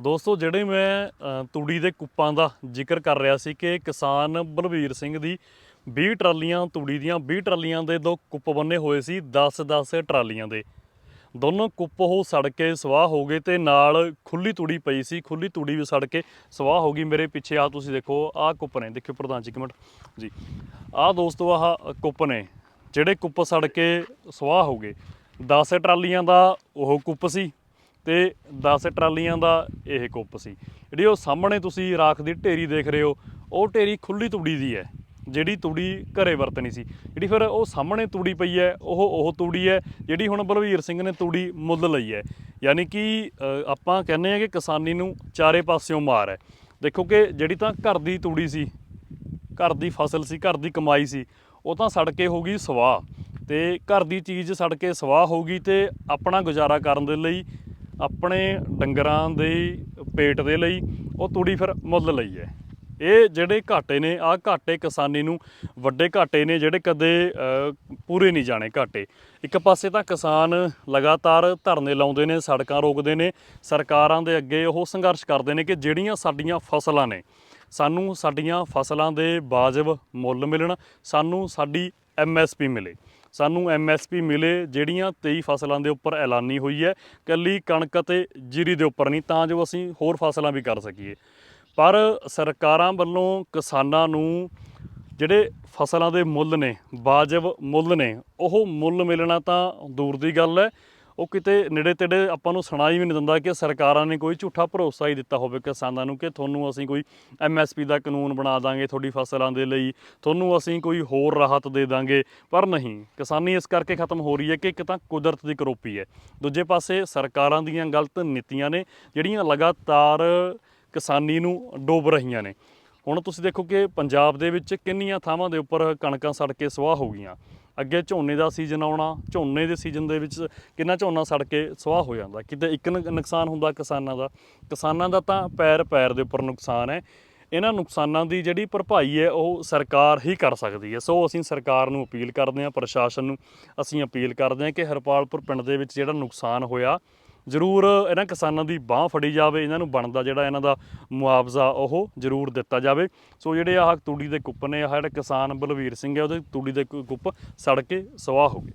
ਦੋਸਤੋ ਜਿਹੜੇ ਮੈਂ ਅ, ਤੂੜੀ ਦੇ ਕੁੱਪਾਂ ਦਾ ਜ਼ਿਕਰ ਕਰ ਰਿਹਾ ਸੀ ਕਿ ਕਿਸਾਨ ਬਲਵੀਰ ਸਿੰਘ ਦੀ 20 ਟਰਾਲੀਆਂ ਤੂੜੀ ਦੀਆਂ 20 ਟਰਾਲੀਆਂ ਦੇ ਦੋ ਕੁੱਪ ਬੰਨੇ ਹੋਏ ਸੀ 10-10 ਟਰਾਲੀਆਂ ਦੇ। ਦੋਨੋਂ ਕੁੱਪ ਉਹ ਸੜ ਕੇ ਸਵਾਹ ਹੋ ਗਏ ਤੇ ਨਾਲ ਖੁੱਲੀ ਤੂੜੀ ਪਈ ਸੀ ਖੁੱਲੀ ਤੂੜੀ ਵੀ ਸੜ ਕੇ ਸਵਾਹ ਹੋ ਗਈ ਮੇਰੇ ਪਿੱਛੇ। ਆ ਤੁਸੀਂ ਦੇਖੋ ਆਹ ਕੁੱਪ ਨੇ ਦੇਖਿਓ ਪ੍ਰਧਾਨ ਜੀ ਇੱਕ ਮਿੰਟ। ਜੀ ਆਹ ਦੋਸਤੋ ਆਹ ਕੁੱਪ ਨੇ ਜਿਹੜੇ ਕੁੱਪ ਸੜ ਕੇ ਸਵਾਹ ਹੋ ਗਏ। 10 ਟਰਾਲੀਆਂ ਦਾ ਉਹ ਕੁੱਪ ਸੀ ਤੇ 10 ਟਰਾਲੀਆਂ ਦਾ ਇਹ ਕੁੱਪ ਸੀ। ਜਿਹੜੀ ਉਹ ਸਾਹਮਣੇ ਤੁਸੀਂ ਰਾਖ ਦੀ ਢੇਰੀ ਦੇਖ ਰਹੇ ਹੋ, ਉਹ ਢੇਰੀ ਖੁੱਲੀ ਤੂੜੀ ਦੀ ਹੈ, ਜਿਹੜੀ ਤੂੜੀ ਘਰੇ ਵਰਤਣੀ ਸੀ। ਜਿਹੜੀ ਫਿਰ ਉਹ ਸਾਹਮਣੇ ਤੂੜੀ ਪਈ ਹੈ, ਉਹ ਉਹ ਤੂੜੀ ਹੈ, ਜਿਹੜੀ ਹੁਣ ਬਲਵੀਰ ਸਿੰਘ ਨੇ ਤੂੜੀ ਮੁੱਲ ਲਈ ਹੈ। ਯਾਨੀ ਕਿ ਆਪਾਂ ਕਹਿੰਦੇ ਆ ਕਿ ਕਿਸਾਨੀ ਨੂੰ ਚਾਰੇ ਪਾਸਿਓਂ ਮਾਰ ਹੈ। ਦੇਖੋ ਕਿ ਜਿਹੜੀ ਤਾਂ ਘਰ ਦੀ ਤੂੜੀ ਸੀ, ਘਰ ਦੀ ਫਸਲ ਸੀ, ਘਰ ਦੀ ਕਮਾਈ ਸੀ, ਉਹ ਤਾਂ ਸੜ ਕੇ ਹੋ ਗਈ ਸਵਾਹ। ਤੇ ਘਰ ਦੀ ਚੀਜ਼ ਸੜ ਕੇ ਸਵਾਹ ਹੋ ਗਈ ਤੇ ਆਪਣਾ ਗੁਜ਼ਾਰਾ ਕਰਨ ਦੇ ਲਈ ਆਪਣੇ ਡੰਗਰਾਂ ਦੇ ਪੇਟ ਦੇ ਲਈ ਉਹ ਤੂੜੀ ਫਿਰ ਮੁੱਲ ਲਈ ਹੈ। ਇਹ ਜਿਹੜੇ ਘਾਟੇ ਨੇ ਆ ਘਾਟੇ ਕਿਸਾਨੀ ਨੂੰ ਵੱਡੇ ਘਾਟੇ ਨੇ ਜਿਹੜੇ ਕਦੇ ਪੂਰੇ ਨਹੀਂ ਜਾਣੇ ਘਾਟੇ। ਇੱਕ ਪਾਸੇ ਤਾਂ ਕਿਸਾਨ ਲਗਾਤਾਰ ਧਰਨੇ ਲਾਉਂਦੇ ਨੇ, ਸੜਕਾਂ ਰੋਕਦੇ ਨੇ, ਸਰਕਾਰਾਂ ਦੇ ਅੱਗੇ ਉਹ ਸੰਘਰਸ਼ ਕਰਦੇ ਨੇ ਕਿ ਜਿਹੜੀਆਂ ਸਾਡੀਆਂ ਫਸਲਾਂ ਨੇ, ਸਾਨੂੰ ਸਾਡੀਆਂ ਫਸਲਾਂ ਦੇ ਵਾਜਬ ਮੁੱਲ ਮਿਲਣ, ਸਾਨੂੰ ਸਾਡੀ ਐਮਐਸਪੀ ਮਿਲੇ। ਸਾਨੂੰ ਐਮਐਸਪੀ ਮਿਲੇ ਜਿਹੜੀਆਂ 23 ਫਸਲਾਂ ਦੇ ਉੱਪਰ ਐਲਾਨੀ ਹੋਈ ਹੈ, ਕੱਲੀ ਕਣਕ ਅਤੇ ਜੀਰੀ ਦੇ ਉੱਪਰ ਨਹੀਂ, ਤਾਂ ਜੋ ਅਸੀਂ ਹੋਰ ਫਸਲਾਂ ਵੀ ਕਰ ਸਕੀਏ। ਪਰ ਸਰਕਾਰਾਂ ਵੱਲੋਂ ਕਿਸਾਨਾਂ ਨੂੰ ਜਿਹੜੇ ਫਸਲਾਂ ਦੇ ਮੁੱਲ ਨੇ, ਵਾਜਬ ਮੁੱਲ ਨੇ, ਉਹ ਮੁੱਲ ਮਿਲਣਾ ਤਾਂ ਦੂਰ ਦੀ ਗੱਲ ਹੈ। ਉਹ ਕਿਤੇ ਨੇੜੇ ਤੇੜੇ ਆਪਾਂ ਨੂੰ ਸੁਣਾਈ ਵੀ ਨਹੀਂ ਦਿੰਦਾ ਕਿ ਸਰਕਾਰਾਂ ਨੇ ਕੋਈ ਝੂਠਾ ਭਰੋਸਾ ਹੀ ਦਿੱਤਾ ਹੋਵੇ ਕਿਸਾਨਾਂ ਨੂੰ ਕਿ ਤੁਹਾਨੂੰ ਅਸੀਂ ਕੋਈ ਐਮਐਸਪੀ ਦਾ ਕਾਨੂੰਨ ਬਣਾ ਦਾਂਗੇ ਤੁਹਾਡੀ ਫਸਲਾਂ ਦੇ ਲਈ, ਤੁਹਾਨੂੰ ਅਸੀਂ ਕੋਈ ਹੋਰ ਰਾਹਤ ਦੇ ਦਾਂਗੇ। ਪਰ ਨਹੀਂ, ਕਿਸਾਨੀ ਇਸ ਕਰਕੇ ਖਤਮ ਹੋ ਰਹੀ ਹੈ ਕਿ ਇੱਕ ਤਾਂ ਕੁਦਰਤ ਦੀ ਕਰੋਪੀ ਹੈ। ਦੂਜੇ ਪਾਸੇ ਸਰਕਾਰਾਂ ਦੀਆਂ ਗਲਤ ਨੀਤੀਆਂ ਨੇ ਜਿਹੜੀਆਂ ਲਗਾਤਾਰ ਕਿਸਾਨੀ ਨੂੰ ਡੋਬ ਰਹੀਆਂ ਨੇ। ਹੁਣ ਤੁਸੀਂ ਦੇਖੋ ਕਿ ਪੰਜਾਬ ਦੇ ਵਿੱਚ ਕਿੰਨੀਆਂ ਥਾਵਾਂ ਦੇ ਉੱਪਰ ਕਣਕਾਂ ਸੜ ਕੇ ਸਵਾਹ ਹੋ ਗਈਆਂ। ਅੱਗੇ ਝੋਨੇ ਦਾ ਸੀਜ਼ਨ ਆਉਣਾ, ਝੋਨੇ ਦੇ ਸੀਜ਼ਨ ਦੇ ਵਿੱਚ ਕਿੰਨਾ ਝੋਨਾ ਸੜ ਕੇ ਸਵਾਹ ਹੋ ਜਾਂਦਾ? ਕਿਤੇ ਇੱਕ ਨੁਕਸਾਨ ਹੁੰਦਾ ਕਿਸਾਨਾਂ ਦਾ। ਕਿਸਾਨਾਂ ਦਾ ਤਾਂ ਪੈਰ ਪੈਰ ਦੇ ਉੱਪਰ ਨੁਕਸਾਨ ਹੈ। ਇਹਨਾਂ ਨੁਕਸਾਨਾਂ ਦੀ ਜਿਹੜੀ ਭਰਪਾਈ ਹੈ, ਉਹ ਸਰਕਾਰ ਹੀ ਕਰ ਸਕਦੀ ਹੈ। ਸੋ ਅਸੀਂ ਸਰਕਾਰ ਨੂੰ ਅਪੀਲ ਕਰਦੇ ਹਾਂ, ਪ੍ਰਸ਼ਾਸਨ ਨੂੰ ਅਸੀਂ ਅਪੀਲ ਕਰਦੇ ਹਾਂ ਕਿ ਹਰਪਾਲਪੁਰ ਪਿੰਡ ਦੇ ਵਿੱਚ ਜਿਹੜਾ ਨੁਕਸਾਨ ਹੋਇਆ ਜ਼ਰੂਰ ਇਹਨਾਂ ਕਿਸਾਨਾਂ ਦੀ ਬਾਹ ਫੜੀ ਜਾਵੇ, ਇਹਨਾਂ ਨੂੰ ਬਣਦਾ ਜਿਹੜਾ ਇਹਨਾਂ ਦਾ ਮੁਆਵਜ਼ਾ ਉਹ ਜ਼ਰੂਰ ਦਿੱਤਾ ਜਾਵੇ। ਸੋ ਜਿਹੜੇ ਆਹ ਤੂੜੀ ਦੇ ਕੁੱਪ ਨੇ, ਆਹ ਜਿਹੜਾ ਕਿਸਾਨ ਬਲਵੀਰ ਸਿੰਘ ਹੈ, ਉਹਦੇ ਤੂੜੀ ਦੇ ਕੁ- ਕੁੱਪ ਸੜ ਕੇ ਸਵਾਹ ਹੋ ਗਏ।